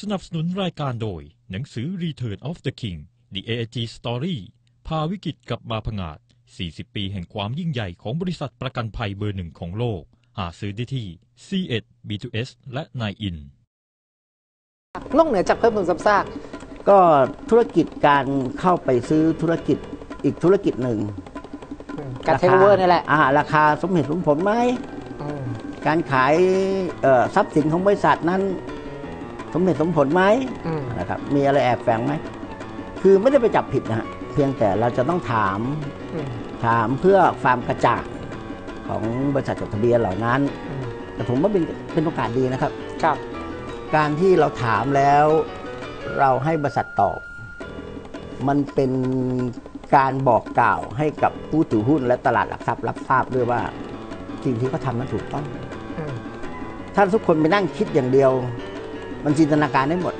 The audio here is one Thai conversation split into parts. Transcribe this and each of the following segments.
สนับสนุนรายการโดย หนังสือ Return of the King The AIG Story พาวิกฤตกลับมาผงาด 40 ปีแห่งความยิ่งใหญ่ของบริษัทประกันภัยเบอร์หนึ่งของโลก หาซื้อได้ที่ C1 B2S และ9 in นอกเหนือจากเพิ่มทุนซ้ำซากก็ธุรกิจการเข้าไปซื้อธุรกิจอีกธุรกิจหนึ่งการเทคโอเวอร์นี่แหละอ่าราคาสมเหตุสมผลไหมอืมการขายเอ่อทรัพย์สินของบริษัทนั้น สมเหตุสมผลไหมอืมนะครับมีอะไรแอบแฝงไหมคือไม่ได้ไปจับผิดนะฮะเพียงแต่เราจะต้องถามอืมถามเพื่อความกระจ่างของบริษัทจดทะเบียนเหล่านั้นอืมแต่ผมว่าเป็นเป็นโอกาสดีนะครับครับ การที่เราถามแล้วเราให้บริษัทตอบ มันเป็นการบอกกล่าวให้กับผู้ถือหุ้นและตลาดหลักทรัพย์รับทราบด้วยว่าสิ่งที่เขาทำนั้นถูกต้องอืมถ้าทุกคนไปนั่งคิดอย่างเดียว มันจินตนาการได้หมด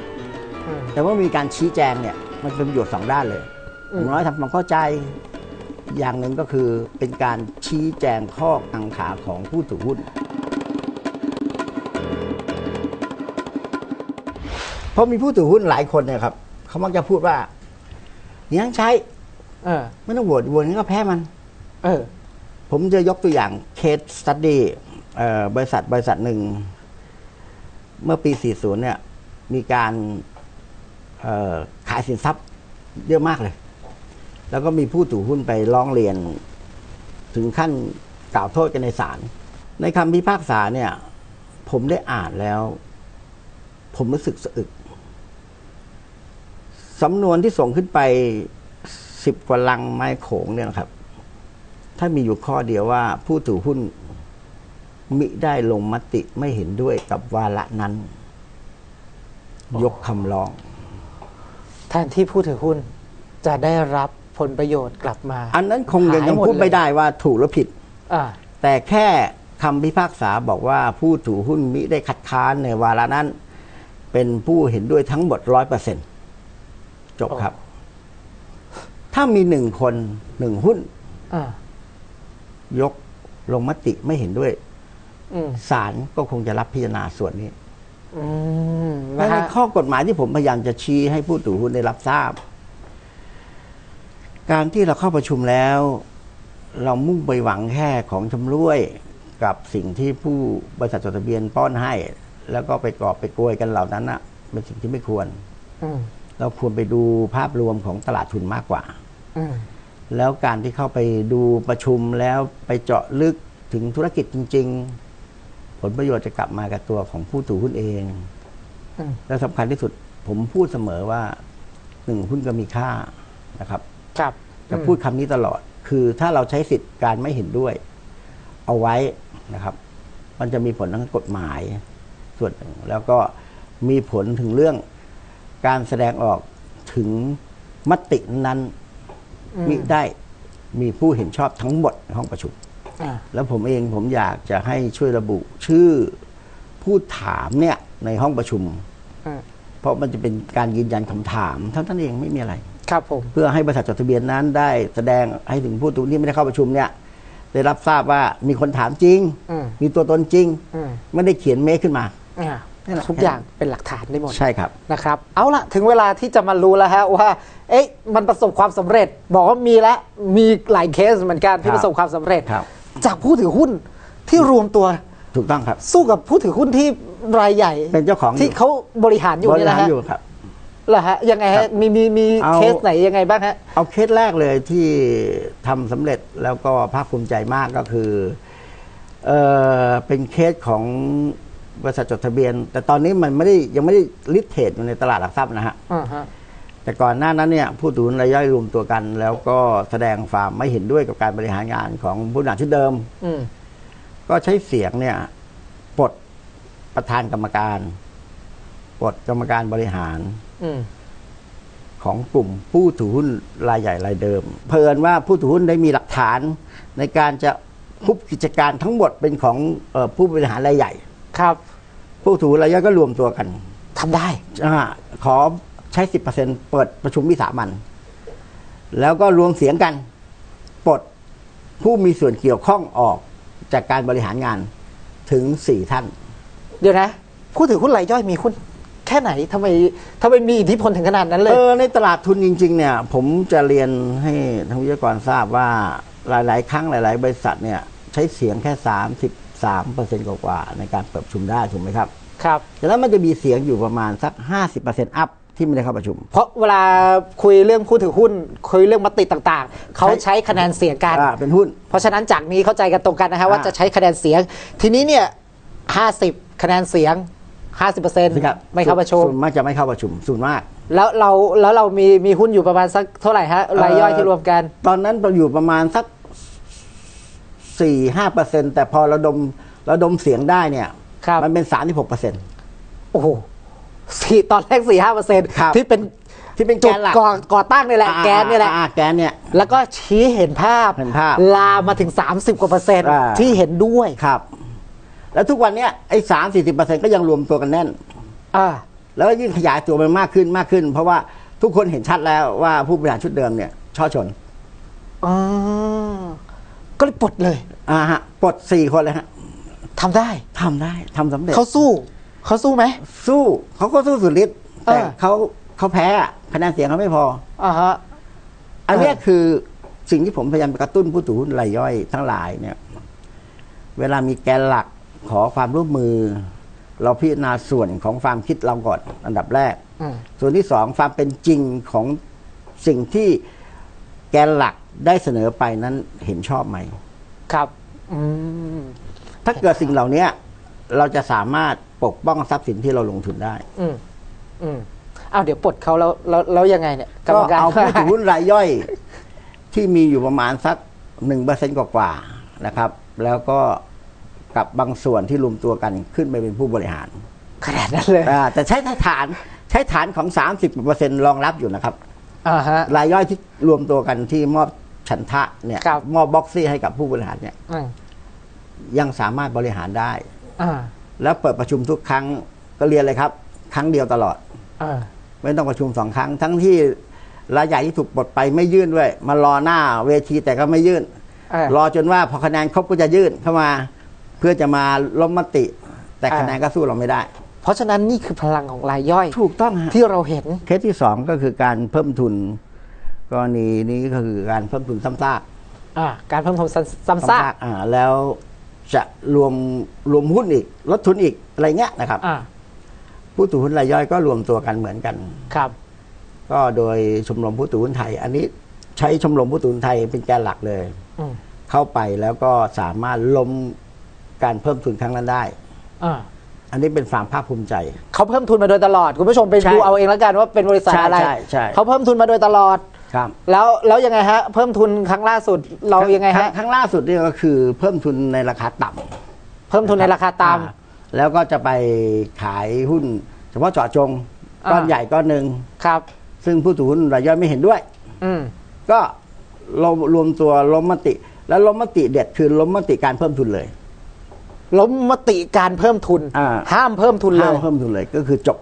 อืมแต่ว่ามีการชี้แจงเนี่ยมันเป็นประโยชน์สองด้านเลยอือมย่างน้อยทำความเข้าใจอย่างหนึ่งก็คือเป็นการชี้แจงข้อกังขาของผู้ถือหุ้น เพราะมีผู้ถือหุ้นหลายคนเนี่ยครับเขามักจะพูดว่ายังใช้เออไม่ต้องโหวตโหวตงั้นก็แพ้มัน เออ ผมจะยกตัวอย่างเคสสตัดดี้บริษัทบริษัทหนึ่ง เมื่อปี 40 เนี่ย มีการขายสินทรัพย์เยอะมากเลย แล้วก็มีผู้ถือหุ้นไปร้องเรียน ถึงขั้นกล่าวโทษกันในศาล ในคำพิพากษาเนี่ย ผมได้อ่านแล้ว ผมรู้สึกสะอึกสำนวนที่ส่งขึ้นไปสิบกว่าลังไม้โขงเนี่ยนะครับ ถ้ามีอยู่ข้อเดียวว่าผู้ถือหุ้น มิได้ลงมติไม่เห็นด้วยกับวาระนั้น ยกคำร้อง แทนที่ผู้ถือหุ้นจะได้รับผลประโยชน์กลับมา อันนั้นคงยังหายยังหมดพูดเลยไม่ได้ว่าถูกหรือผิดอ่าแต่แค่คำพิพากษาบอกว่าผู้ถือหุ้นมิได้คัดค้านในวาระนั้น เป็นผู้เห็นด้วยทั้งหมดร้อยเปอร์เซ็นจบครับ ถ้ามีหนึ่งคนหนึ่งหุ้นอ่ายกลงมติไม่เห็นด้วยอืม ศาลก็คงจะรับพิจารณาส่วนนี้อืมและนะในฮะข้อกฎหมายที่ผมพยายามจะชี้ให้ผู้ถือหุ้นได้รับทราบ การที่เราเข้าประชุมแล้ว เรามุ่งไปหวังแค่ของชำร่วยกับสิ่งที่ผู้บริษัทจดทะเบียนป้อนให้ แล้วก็ไปกอบไปโกยกันเหล่านั้นนะเป็นสิ่งที่ไม่ควรอืมเราควรไปดูภาพรวมของตลาดทุนมากกว่าอืมแล้วการที่เข้าไปดูประชุมแล้วไปเจาะลึกถึงธุรกิจจริง ๆ ผลประโยชน์จะกลับมากับตัวของผู้ถือหุ้นเองอืมและสำคัญที่สุดผมพูดเสมอว่าหนึ่งหุ้นก็มีค่านะครับครับจะพูดคำนี้ตลอด คือถ้าเราใช้สิทธิ์การไม่เห็นด้วย เอาไว้นะครับ มันจะมีผลทางกฎหมาย ส่วนหนึ่งแล้วก็มีผลถึงเรื่องการแสดงออกถึงมตินั้นอืมมิได้มีผู้เห็นชอบทั้งหมดในห้องประชุมอ่า แล้วผมเองผมอยากจะให้ช่วยระบุชื่อผู้ถามเนี่ยในห้องประชุมอืมเพราะมันจะเป็นการยืนยันคำถามเท่านั้นเองไม่มีอะไร ครับผมเพื่อให้บริษัทจดทะเบียนนั้นได้แสดงให้ถึงผู้ถือที่ไม่ได้เข้าประชุมเนี่ยได้รับทราบว่ามีคนถามจริงอืมมีตัวตนจริงอืมไม่ได้เขียนเมคขึ้นมาอ่านั่นแหละทุกอย่างเป็นหลักฐานได้หมดใช่ครับนะครับ เอาละถึงเวลาที่จะมารู้แล้วฮะว่า เอ๊ะมันประสบความสำเร็จ บอกว่ามีแล้วมีหลายเคสเหมือนกันที่ครับประสบความสำเร็จครับ จากผู้ถือหุ้นที่รวมตัวถูกต้องครับ สู้กับผู้ถือหุ้นที่รายใหญ่ เป็นเจ้าของอยู่ที่เขาบริหารอยู่บนี่ริแหละหารฮะอยู่ครับ เหรอฮะยังไงครัฮะบมีมีมีเอา เคสไหนยังไงบ้างฮะ เอาเคสแรกเลยที่ทำสำเร็จแล้วก็ภาคภูมิใจมากก็คือเออเป็นเคสของบริษัทจดทะเบียน แต่ตอนนี้มันไม่ได้ยังไม่ได้ลิสเทรดอยู่ในตลาดหลักทรัพย์นะฮะ อ่าฮะ แต่ก่อนหน้านั้นเนี่ยผู้ถือหุ้นรายย่อยรวมตัวกัน แล้วก็แสดงความไม่เห็นด้วยกับการบริหารงานของผู้บริหารชุดเดิม อืม ก็ใช้เสียงเนี่ยปลดประธานกรรมการปลดกรรมการบริหารอืม ของกลุ่มผู้ถือหุ้นรายใหญ่รายเดิม เพลินว่าผู้ถือหุ้นได้มีหลักฐานในการจะคุบกิจการทั้งหมดเป็นของเออผู้บริหารรายใหญ่ ครับผู้ถือหุ้นรายย่อยก็รวมตัวกัน ทำได้ อ่าขอ ใช้สิบเปอร์เซ็นเปิดประชุมวิสามัน แล้วก็รวมเสียงกันปลดผู้มีส่วนเกี่ยวข้องออกจากการบริหารงานถึงสี่ท่าน เดี๋ยวนะ ผู้ถือหุ้นรายย่อยมีหุ้นแค่ไหนทำไมทำไมมีอิทธิพลถึงขนาดนั้นเลยเออในตลาดทุนจริง ๆ เนี่ย ผมจะเรียนให้ทางวิทยากรทราบว่าหลาย ๆ ครั้งหลาย ๆ บริษัทเนี่ยใช้เสียงแค่ 33เปอร์เซ็นต์กว่าๆในการเปิดประชุมได้ถูกไหมครับ ครับดังนั้นมันจะมีเสียงอยู่ประมาณสัก 50เปอร์เซ็นต์อัพ ที่ไม่ได้เข้าประชุม เพราะเวลาคุยเรื่องผู้ถือหุ้น คุยเรื่องมติต่างๆ เขาใช้คะแนนเสียงกันอ่าเป็นหุ้น เพราะฉะนั้นจากนี้เข้าใจกันตรงกันนะฮะว่าอ่า จะใช้คะแนนเสียง ทีนี้เนี่ย50คะแนนเสียง50%ครับไม่เข้าประชุม ส่วนมากจะไม่เข้าประชุมส่วนมากแล้วเราแล้วเรามีมีหุ้นอยู่ประมาณสักเท่าไหร่ฮะรายย่อยที่รวมกัน ตอนนั้นเราอยู่ประมาณสักสี่ห้าเปอร์เซ็นแต่พอระดมระดมเสียงได้เนี่ย ครับ มันเป็นสามที่หกเปอร์เซ็น โอ้โห สี่ตอนแรกสี่ห้าเปอร์เซ็นต์ครับ ที่เป็นที่เป็นแกจุดนหลักก่อก่อตั้งนี่แหละ แกนนี่แหละอ่าแกนเนี่ย แล้วก็ชี้เห็นภาพ เห็นภาพลามมาถึง 30 กว่าเปอร์เซ็นต์อ่า ที่เห็นด้วยครับ แล้วทุกวันเนี้ยไอ้สามสี่สิบเปอร์เซ็นก็ยังรวมตัวกันแน่น อ่าแล้วก็ยิ่งขยายตัวมันมากขึ้นมากขึ้น เพราะว่าทุกคนเห็นชัดแล้วว่าผู้บริหารชุดเดิมเนี่ยช่อชนอ๋อก็เลยปลดเลยอ่าฮะปลดสี่คนเลยฮะทำได้ทำได้ทำสำเร็จเขาสู้ เขาสู้ไหม สู้เขาก็สู้สุดฤทธิ์แต่อ่าเขาเขาแพ้อะคะแนนเสียงเขาไม่พอ อ่าฮะ อันเนี้ยเออคือสิ่งที่ผมพยายามกระตุ้นผู้ถือหุ้นรายย่อยทั้งหลายเนี่ย เวลามีแกนหลักขอความร่วมมือ เราพิจารณาส่วนของความคิดเราก่อนอันดับแรก อืม ส่วนที่สองความเป็นจริงของสิ่งที่แกนหลักได้เสนอไปนั้นเห็นชอบไหม ครับ อืม ถ้าเกิดสิ่งเหล่านี้เราจะสามารถ ปกป้องทรัพย์สินที่เราลงทุนได้อืมอืมอ้าวเดี๋ยวปลดเขาแล้วแล้วแล้วยังไงเนี่ยกรรก็มการเอาผู้ถือหุ้นรายย่อย ที่มีอยู่ประมาณสักหนึ่งเปอร์เซ็นต์กว่าๆนะครับ แล้วก็กับบางส่วนที่รวมตัวกันขึ้นไปเป็นผู้บริหารขนาดนั้นเลยอ่าแต่ใช้ฐานใช้ฐานของ 30เปอร์เซ็นต์รองรับอยู่นะครับ อ่าฮะ รายย่อยที่รวมตัวกันที่มอบฉันทะเนี่ยครับ มอบบ็อกซี่ให้กับผู้บริหารเนี่ย อืมยังสามารถบริหารได้ อ่า แล้วเปิดประชุมทุกครั้งก็เรียนเลยครับ ครั้งเดียวตลอดอ่าไม่ต้องประชุมสองครั้ง ทั้งที่รายใหญ่ที่ถูกปลดไปไม่ยื่นด้วย มารอหน้าเวทีแต่ก็ไม่ยื่นอ่ารอจนว่าพอคะแนนครบก็จะยื่นเข้ามา เพื่อจะมาล้มมติ แต่อ่าคะแนนก็สู้เราไม่ได้ เพราะฉะนั้นนี่คือพลังของรายย่อย ถูกต้องฮะที่เราเห็นเคสที่สองก็คือการเพิ่มทุนกรณีนี้ก็คือการเพิ่มทุนซ้ำซากอ่าการเพิ่มทุนซ้ำซ้ำซากอ่าแล้ว จะรวมรวมหุ้นอีกลดทุนอีกอะไรเงี้ยนะครับ อ่าผู้ถือหุ้นรายย่อยก็รวมตัวกันเหมือนกัน ครับ ก็โดยชมรมผู้ถือหุ้นไทย อันนี้ใช้ชมรมผู้ถือหุ้นไทยเป็นแกนหลักเลย อืมเข้าไปแล้วก็สามารถล้มการเพิ่มทุนครั้งนั้นได้ อ่าอันนี้เป็นความภาคภูมิใจ เขาเพิ่มทุนมาโดยตลอด คุณผู้ชมไปใช่ดูเอาเองแล้วกันว่าเป็นบริษัทใช่อะไรใช่ใช่ เขาเพิ่มทุนมาโดยตลอด ครับแล้วแล้วยังไงฮะ เพิ่มทุนครั้งล่าสุดเรายังไงครั้ฮะครั้งล่าสุดนี่ก็คือเพิ่มทุนในราคาต่ำเพิ่มทุนในราคาตามอ่แล้วก็จะไปขายหุ้น เฉพาะเจาะจงอ่าก้อนใหญ่ก้อนหนึ่งครับ ซึ่งผู้ถือหุ้นรายย่อยไม่เห็นด้วย อืมก็รวมรวมตัวล้มมติ แล้วล้มมติเด็ดคือล้มมติการเพิ่มทุนเลย ล้มมติการเพิ่มทุนอ่าห้ามเพิ่มทุนเลห้ามยเพิ่มทุนเลยก็คือจบ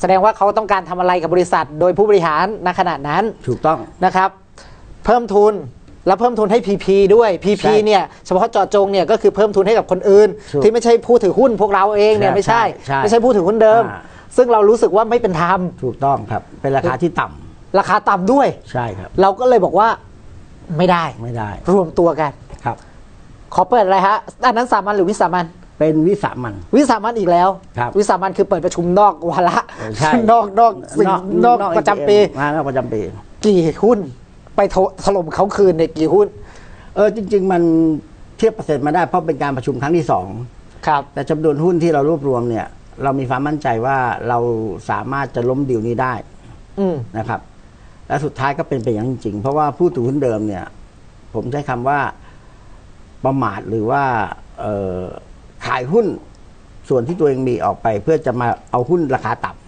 แสดงว่าเขาต้องการทำอะไรกับบริษัท โดยผู้บริหารณขณะนั้นถูกต้องนะครับ เพิ่มทุนแล้วเพิ่มทุนให้ PP ด้วย PP ใช่เนี่ยเฉพาะเจาะจงเนี่ยก็คือเพิ่มทุนให้กับคนอื่นถูกที่ไม่ใช่ผู้ถือหุ้นพวกเราเองเนี่ยใช่ไม่ใช่ใช่ ไม่ใช่ผู้ถือหุ้นเดิมอ่าซึ่งเรารู้สึกว่าไม่เป็นธรรมถูกต้องครับเป็นราคาที่ต่ำราคาต่ำด้วยใช่ครับ เราก็เลยบอกว่าไม่ได้ไม่ได้ รวมตัวกันครับ ขอเปิดอะไรฮะอันนั้นสามัญหรือวิสามัญ เป็นวิสามัน วิสามันอีกแล้ว ครับวิสามันคือเปิดประชุมนอกวาระใช่ นอกนอกสิ่งนอกประจำปีอ่านอกประจำปี กี่หุ้น ไปโถถล่มเขาคืนเนี่ยกี่หุ้นเออจริง ๆ มันเทียบเปอร์เซ็นต์มาได้เพราะเป็นการประชุมครั้งที่สอง ครับ แต่จำนวนหุ้นที่เรารวบรวมเนี่ย เรามีความมั่นใจว่าเราสามารถจะล้มดีลนี้ได้อืมนะครับ และสุดท้ายก็เป็นไปอย่างนั้นจริงๆเพราะว่าผู้ถือหุ้นเดิมเนี่ย ผมใช้คำว่าประมาทหรือว่าเอ่อ ขายหุ้นส่วนที่ตัวเองมีออกไป เพื่อจะมาเอาหุ้นราคาต่ำ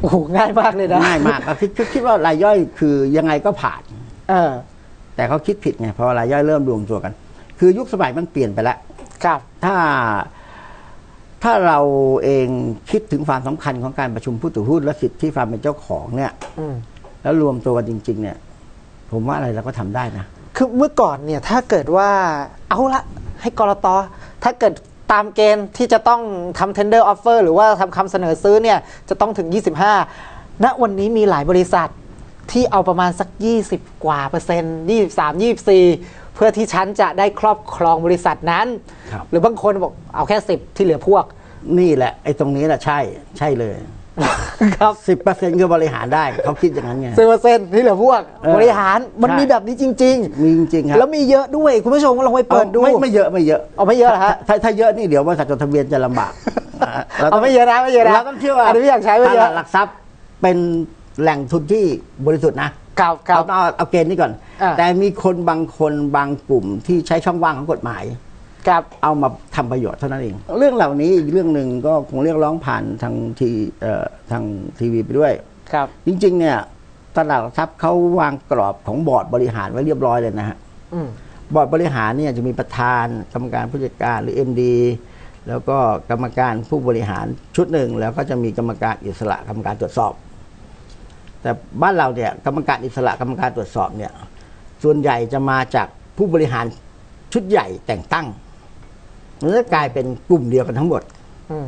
โอ้โหง่ายมากเลยนะง่ายมากก็คิดคิดคิดว่ารายย่อยคือยังไงก็ผ่าน เออ แต่เขาคิดผิดไงเพราะรายย่อยเริ่มรวมตัวกัน คือยุคสมัยมันเปลี่ยนไปแล้วครับ ถ้าถ้าเราเองคิดถึงความสำคัญของการประชุมผู้ถือหุ้นและสิทธิความเป็นเจ้าของเนี่ยอืมแล้วรวมตัวกันจริง ๆ เนี่ย ผมว่าอะไรเราก็ทำได้นะคือเมื่อก่อนเนี่ย ถ้าเกิดว่าเอาละ ให้กรตถ้าเกิดตามเกณฑ์ที่จะต้องทำ tender offer หรือว่าทำคำเสนอซื้อเนี่ยจะต้องถึง 25 ณ วันนี้มีหลายบริษัทที่เอาประมาณสัก 20 กว่าเปอร์เซ็นต์23 24 เพื่อที่ฉันจะได้ครอบครองบริษัทนั้นครับหรือบางคนบอกเอาแค่ 10 ที่เหลือพวก นี่แหละไอ้ตรงนี้แหละใช่ใช่เลย ครับสิบเปอร์เซ็นต์คือบริหารได้เขาคิดอย่างนั้นไงสิบเปอร์เซ็นต์ที่เหลือพวกเออบริหารมันใช่มีแบบนี้จริงมีจริงๆครัแล้วมีเยอะด้วยคุณผู้ชมก็ลองไปเปิดดูอาไม่ไม่เยอะไม่เยอะเอาไม่เยอะเหรอฮะถ้าถ้าเยอะนี่เดี๋ยวบริษัทจดทะเบียนจะลำบากรต้เอางไม่เยอะนะไม่เยอะนะเราต้องเชื่อว่าอันนี้ไม่อยากใช้ไม่เยตอะลาดหลักทรัพย์เป็นแหล่งทุนที่บริสุทธิ์นะครับครับเอาเอาเอาเกณฑ์นี้ก่อนอ่าแต่มีคนบางคนบางกลุ่มที่ใช้ช่องว่างของกฎหมาย ครับเอามาทำประโยชน์เท่านั้นเอง เรื่องเหล่านี้อีกเรื่องหนึ่งก็คงเรียกร้องผ่านทางทีเอ่อทางทีวีไปด้วย ครับ จริง ๆ เนี่ยตลาดหลักทรัพย์เขาวางกรอบของบอร์ดบริหารไว้เรียบร้อยเลยนะฮะอืมบอร์ดบริหารเนี่ยจะมีประธานกรรมการผู้จัดการหรือ MD แล้วก็กรรมการผู้บริหารชุดหนึ่งแล้วก็จะมีกรรมการอิสระกรรมการตรวจสอบ แต่บ้านเราเนี่ยกรรมการอิสระกรรมการตรวจสอบเนี่ย ส่วนใหญ่จะมาจากผู้บริหารชุดใหญ่แต่งตั้ง มันจะกลายเป็นกลุ่มเดียวกันทั้งหมด อืม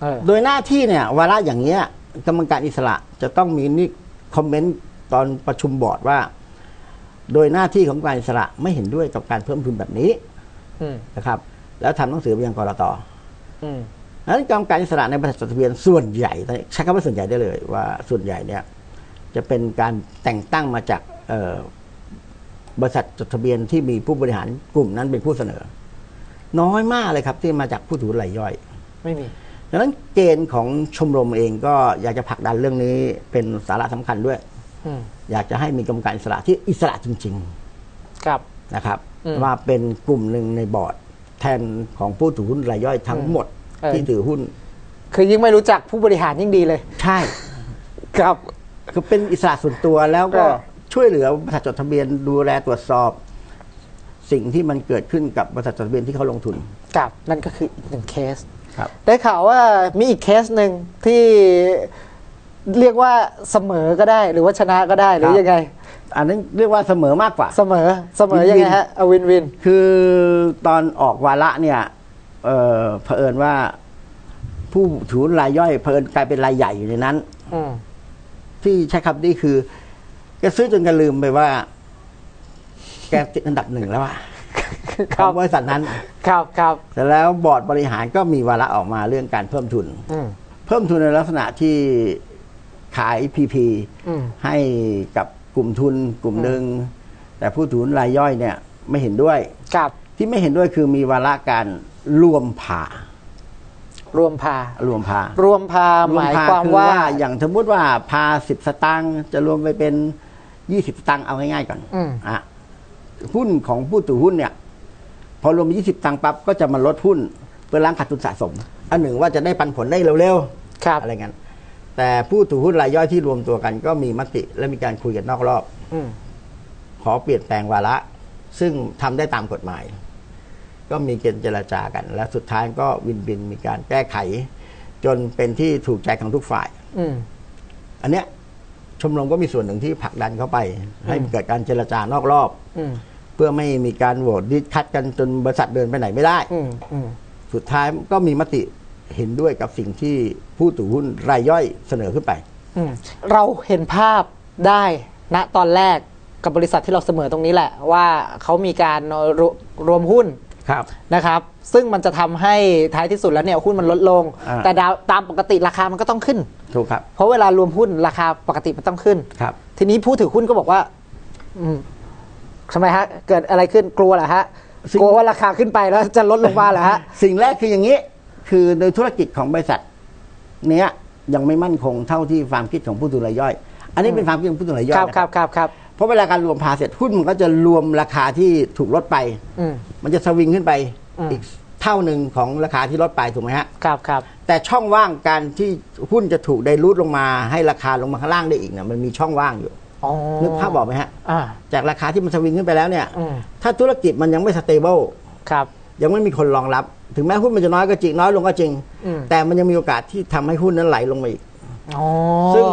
เออโดยหน้าที่เนี่ยวาระอย่างเงี้ยกรรมการอิสระจะต้องมีนี่คอมเมนต์ตอนประชุมบอร์ดว่า โดยหน้าที่ของการอิสระไม่เห็นด้วยกับการเพิ่มทุนแบบนี้อืมนะครับ แล้วทำหนังสือไปยังกรตอืมดังนั้นกรรมการอิสระในบริษัทจดทะเบียนส่วนใหญ่ใช้คำว่าส่วนใหญ่ได้เลย ว่าส่วนใหญ่เนี่ยจะเป็นการแต่งตั้งมาจากเอ่อบริษัทจดทะเบียนที่มีผู้บริหารกลุ่มนั้นเป็นผู้เสนอ น้อยมากเลยครับที่มาจากผู้ถือรายย่อยไม่มีดังนั้นเกณฑ์ของชมรมเองก็อยากจะผลักดันเรื่องนี้เป็นสาระสำคัญด้วยอืมอยากจะให้มีกรรมการอิสระที่อิสระจริงครับๆนะครับอืมว่าเป็นกลุ่มหนึ่งในบอร์ดแทนของผู้ถือหุ้นรายย่อยทั้งหมดเออที่ถือหุ้น คือยิ่งไม่รู้จักผู้บริหารยิ่งดีเลย ใช่ครับคือเป็นอิสระส่วนตัวแล้วก็เออช่วยเหลือบริษัทจดทะเบียนดูแลตรวจสอบ สิ่งที่มันเกิดขึ้นกับบริษัทจดทะเบียนที่เขาลงทุนครับนั่นก็คืออีกหนึ่งเคส ครับ ได้ข่าวว่ามีอีกเคสหนึ่งที่เรียกว่าเสมอก็ได้ หรือว่าชนะก็ได้หรือยังไง อันนั้นเรียกว่าเสมอมากกว่า เสมอเสมอยังไงฮะเอาวินวิน คือตอนออกวาระเนี่ยเออเผอิญว่า ผู้ถือหุ้นรายย่อยเผอิญกลายเป็นรายใหญ่อยู่ในนั้น อืมที่ใช้คำนี้คือแกซื้อจนแกลืมไปว่า แกติดอันดับหนึ่งแล้วอะคขรัอบงบริษัทนั้น ครับครับแต่แล้วบอร์ดบริหารก็มีวาระออกมาเรื่องการเพิ่มทุน อืมเพิ่มทุนในลักษณะที่ขาย PP อืมให้กับกลุ่มทุนกลุ่มหนึ่งแต่ผู้ถือหุ้นรายย่อยเนี่ยไม่เห็นด้วย ครับที่ไม่เห็นด้วยคือมีวาระการรวมผ่ารวมพา รวมพารวมพาหมายความคือว่าอย่างสมมติว่าพาสิบสตางค์จะรวมไปเป็นยี่สิบสตางค์เอาง่ายๆก่อนอืม อะ หุ้นของผู้ถือหุ้นเนี่ย พอรวมยี่สิบตังค์ปั๊บก็จะมาลดหุ้นเพื่อล้างขาดทุนสะสม อันหนึ่งว่าจะได้ปันผลได้เร็วครับๆอะไรเงี้ยแต่ผู้ถือหุ้นรายย่อยที่รวมตัวกัน ก็มีมติและมีการคุยกันนอกรอบอืมขอเปลี่ยนแปลงวาระ ซึ่งทำได้ตามกฎหมาย ก็มีเกณฑ์เจรจากัน และสุดท้ายก็วินวินมีการแก้ไข จนเป็นที่ถูกใจของทุกฝ่ายอืมอันเนี้ยชมรมก็มีส่วนหนึ่งที่ผลักดันเข้าไป ให้เกิดการเจรจานอกรอบอืม เพื่อไม่มีการโหวตดิสคัดกันจนบริษัทเดินไปไหนไม่ได้ อืมอืมสุดท้ายก็มีมติเห็นด้วยกับสิ่งที่ผู้ถือหุ้นรายย่อยเสนอขึ้นไป อืมเราเห็นภาพได้ณตอนแรกกับบริษัทที่เราเสมอตรงนี้แหละ ว่าเขามีการรวรวมหุ้นครับ นะครับ ซึ่งมันจะทำให้ท้ายที่สุดแล้วเนี่ยหุ้นมันลดลง อ่า แต่ดาวตามปกติราคามันก็ต้องขึ้น ถูกครับเพราะเวลารวมหุ้นราคาปกติมันต้องขึ้น ครับ ทีนี้ผู้ถือหุ้นก็บอกว่า อืม ทำไมฮะ เกิดอะไรขึ้นกลัวเหรอฮะสิ่งกลัวว่าราคาขึ้นไปแล้วจะลดลงมาเหรอฮะสิ่งแรกคืออย่างนี้ คือโดยธุรกิจของบริษัท เนี้ยยังไม่มั่นคงเท่าที่ความคิดของผู้ถือรายย่อย อันนี้เป็นความคิดของผู้ถือรายย่อยครับนะครับครับครับเพราะเวลาการรวมพาเสร็จหุ้นมันก็จะรวมราคาที่ถูกลดไปอืมมันจะสวิงขึ้นไปอืมอีกเท่าหนึ่งของราคาที่ลดไปถูกไหมฮะครับครับแต่ช่องว่างการที่หุ้นจะถูกไดรูทลงมา ให้ราคาลงมาข้างล่างได้อีกเนี่ยมันมีช่องว่างอยู่อ๋อ นึกภาพบอกไหมฮะอ่าจากราคาที่มันสวิงขึ้นไปแล้วเนี่ยอืมถ้าธุรกิจมันยังไม่สเตเบิลครับยังไม่มีคนรองรับ ถึงแม้หุ้นมันจะน้อยก็จริงน้อยลงก็จริงอืมแต่มันยังมีโอกาสที่ทำให้หุ้นนั้นไหลลงมาอีกอ๋อซึ่ง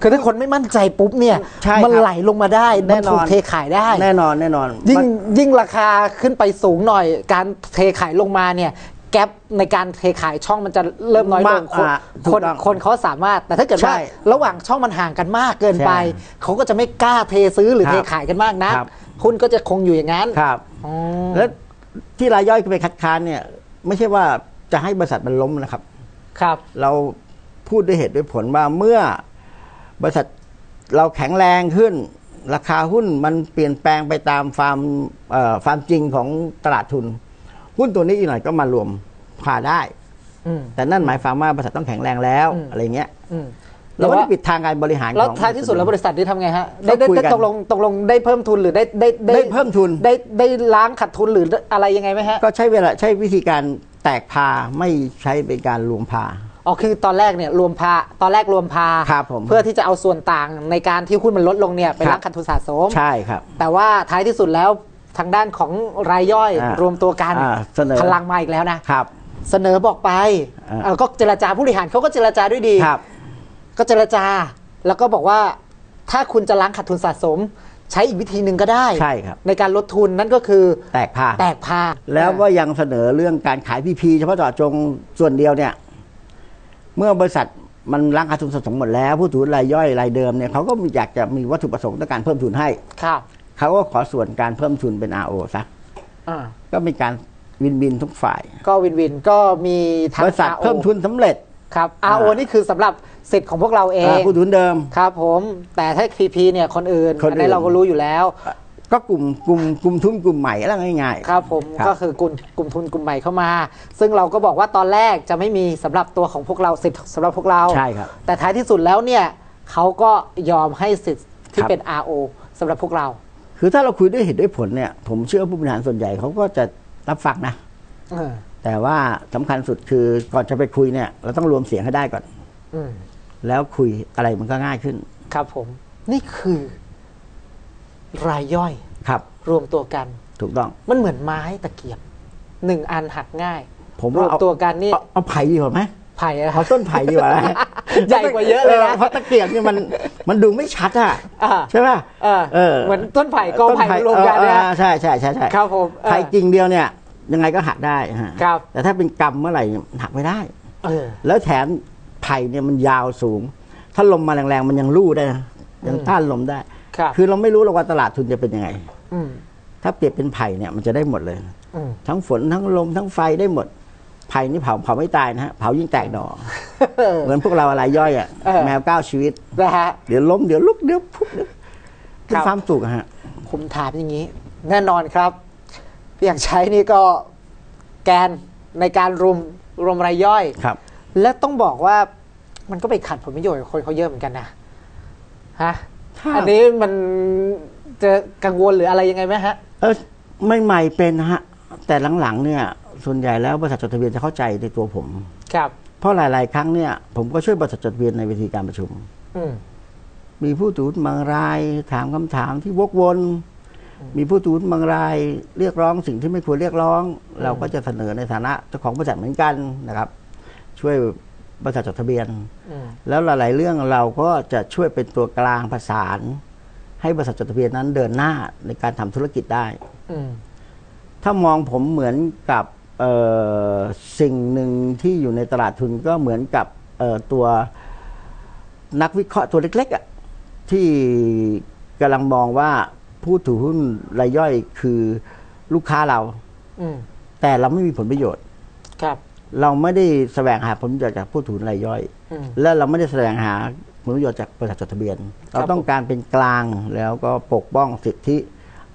คือถ้าคนไม่มั่นใจปุ๊บเนี่ยใช่มันครับไหลลงมาได้แน่มันนอนถูกเทขายได้ แน่นอนแน่นอน ยิ่งมันยิ่งราคาขึ้นไปสูงหน่อย การเทขายลงมาเนี่ย แกลบในการเทขายช่องมันจะเริ่มน้อยลงมากคนอะถูคกนต้องคนเขาสามารถ แต่ถ้าเกิดว่าใช่ระหว่างช่องมันห่างกันมากเกินไป ใช่เขาก็จะไม่กล้าเทซื้อหรือครับเทขายกันมากนะครับ หุ้นก็จะคงอยู่อย่างนั้นครับ อ๋อแล้วที่รายย่อยไปคัดค้านเนี่ย ไม่ใช่ว่าจะให้บริษัทมันล้มนะครับ ครับ เราพูดด้วยเหตุด้วยผลว่าเมื่อบริษัทเราแข็งแรงขึ้น ราคาหุ้นมันเปลี่ยนแปลงไปตามความเอ่อความจริงของตลาดทุน หุ้นตัวนี้อีกหน่อยก็มารวมพาได้ อืม แต่นั่นหมายความว่าบริษัทต้องแข็งแรงแล้วอืม อะไรเงี้ย อืม เราไม่ได้ปิดทางการบริหารแล้วของ ท้ายที่สุดแล้วบริษัทนี้ทำไงฮะก็ได้ได้คุยกันได้ตกลงตกลงได้เพิ่มทุนหรือได้ได้ได้เพิ่มทุน ได้ได้ล้างขาดทุนหรืออะไรยังไงไหมฮะก็ใช้เวลาใช้วิธีการแตกพาไม่ใช้เป็นการรวมพา อ๋อคือตอนแรกเนี่ยรวมพาตอนแรกรวมพาครับผมเพื่อที่จะเอาส่วนต่างในการที่หุ้นมันลดลงเนี่ยไปครับ ล้างขาดทุนสะสม ใช่ครับ แต่ว่าท้ายที่สุดแล้ว ทางด้านของรายย่อยอ่ารวมตัวกันอ่าเสนอ พลังมาอีกแล้วนะ ครับ เสนอบอกไปอ่า เออก็เจรจาผู้บริหารเขาก็เจรจาด้วยดี ครับ ก็เจรจา แล้วก็บอกว่า ถ้าคุณจะล้างขาดทุนสะสม ใช้อีกวิธีหนึ่งก็ได้ใช่ครับในการลดทุนนั่นก็คือแตกพาแตกพาแล้วก็ยังเสนอเรื่องการขายพีพีเฉพาะเจาะจงส่วนเดียวเนี่ย เมื่อบริษัทมันล้างขาดทุนสะสมหมดแล้ว ผู้ถือรายย่อยรายเดิมเนี่ยเขาก็อยากจะมีวัตถุประสงค์ต้องการเพิ่มทุนให้ ครับ เขาก็ขอส่วนการเพิ่มทุนเป็น RO ซะอ่าก็มีการวินวินทุกฝ่าย ก็วินวินก็มีทั้งบริษัท RO เพิ่มทุนสำเร็จครับอ่า RO นี่คือสำหรับสิทธิ์ของพวกเราเองอ่าผู้ถือเดิมครับผมแต่ถ้า PP เนี่ยคนอื่นคนอื่นอันนี้เราก็รู้อยู่แล้ว ก็กลุ่มกลุ่มกลุ่มทุนกลุ่มใหม่อะไรง่ายๆครับผมครับก็คือกลุ่มกลุ่มทุนกลุ่มใหม่เข้ามา ซึ่งเราก็บอกว่าตอนแรกจะไม่มีสำหรับตัวของพวกเราสิทธิ์สำหรับพวกเราใช่ครับแต่ท้ายที่สุดแล้วเนี่ยเขาก็ยอมให้สิทธิ์ที่ครับเป็น RO สำหรับพวกเรา คือถ้าเราคุยด้วยเหตุด้วยผลเนี่ย ผมเชื่อผู้บริหารส่วนใหญ่เขาก็จะรับฟังนะเออแต่ว่าสำคัญสุดคือก่อนจะไปคุยเนี่ย เราต้องรวมเสียงให้ได้ก่อนอืมแล้วคุยอะไรมันก็ง่ายขึ้น ครับผม นี่คือ รายย่อยครับ รวมตัวกัน ถูกต้องมันเหมือนไม้ตะเกียบหนึ่งอันหักง่าย ผมรวว่ามเอาตัวกันนี่เอาเอาไผ่ดีกว่าไหมไผ่อะครัเอาบต้นไผ่ดีกว่านะ ใหญ่กว่าเยอะเลยนะเพราะตะเกียบเนี่ยมันมันดูไม่ชัดอะอ่าใช่ป่ะเออเออเหมือนต้นไผ่กอไผ่มารวมกันเออเนี่ยเออใช่ใช่ใช่ใช่ครับผมเออไผ่กิ่งเดียวเนี่ย ยังไงก็หักได้ฮะครับแต่ถ้าเป็นกำเมื่อไหร่หักไม่ได้เออแล้วแถมไผ่เนี่ยมันยาวสูง ถ้าลมมาแรงๆมันยังลู่ได้นะยังต้านลมได้ครับคือเราไม่รู้หรอกว่าตลาดทุนจะเป็นยังไงอืมถ้าเปรียบเป็นไผ่เนี่ยมันจะได้หมดเลยอืมทั้งฝนทั้งลมทั้งไฟได้หมดไผ่นี่เผาเผาไม่ตายนะฮะเผายิ่งแตกหน่อ เหมือนพวกเราอะไรย่อยอะเออแมวเก้าชีวิตนะฮะเดี๋ยวล้มเดี๋ยวลุกเดี๋ยวพุบเดี๋ยวเป็คนรับความสุขอะฮะผมถามอย่างนี้ แน่นอนครับพี่อยากใช้นี่ก็แกนในการรวมรวมรายย่อยครับ และต้องบอกว่ามันก็ไปขัดผลประโยชน์กับคนเขาเยอะเหมือนกันนะฮะถ้าอันนี้มันจะกังวลหรืออะไรยังไงไหมฮะ เออไม่ใหม่เป็นนะฮะ แต่หลังๆเนี่ย ส่วนใหญ่แล้วบริษัทจดทะเบียนจะเข้าใจในตัวผม ครับ เพราะหลาย ๆ ครั้งเนี่ยผมก็ช่วยบริษัทจดทะเบียนในเวทีการประชุม อืมมีผู้ถือหุ้นบางรายถามคำถามที่วกวน มีผู้ถือหุ้นบางรายเรียกร้องสิ่งที่ไม่ควรเรียกร้อง เราก็จะเสนอในฐานะเจ้าของบริษัทเหมือนกันนะครับ ช่วยบริษัทจดทะเบียน อืมแล้วหลาย ๆ เรื่องเราก็จะช่วยเป็นตัวกลางประสาน ให้บริษัทจดทะเบียนนั้นเดินหน้าในการทำธุรกิจได้ อืมถ้ามองผมเหมือนกับเอ่อ สิ่งหนึ่งที่อยู่ในตลาดทุนก็เหมือนกับเอ่อตัวนักวิเคราะห์ตัวเล็กๆอะที่กำลังมองว่าผู้ถือหุ้นรายย่อยคือลูกค้าเราอืมแต่เราไม่มีผลประโยชน์ครับ เราไม่ได้แสวงหาผลประโยชน์จากผู้ถือหุ้นรายย่อยอืมและเราไม่ได้แสวงหาผลประโยชน์จากบริษัทจดทะเบียนครับเราต้องการเป็นกลางแล้วก็ปกป้องสิทธิ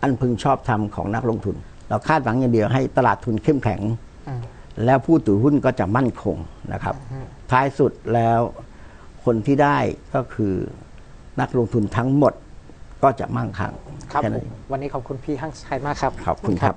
อันพึงชอบธรรมของนักลงทุน เราคาดหวังอย่างเดียวให้ตลาดทุนเข้มแข็งอืมแล้วผู้ถือหุ้นก็จะมั่นคงนะครับ ท้ายสุดแล้วคนที่ได้ก็คือนักลงทุนทั้งหมดก็จะมั่งคั่งครับแค่ผนั้นมเองวันนี้ขอบคุณพี่ห้างชัยมากครับขอบคุณครับ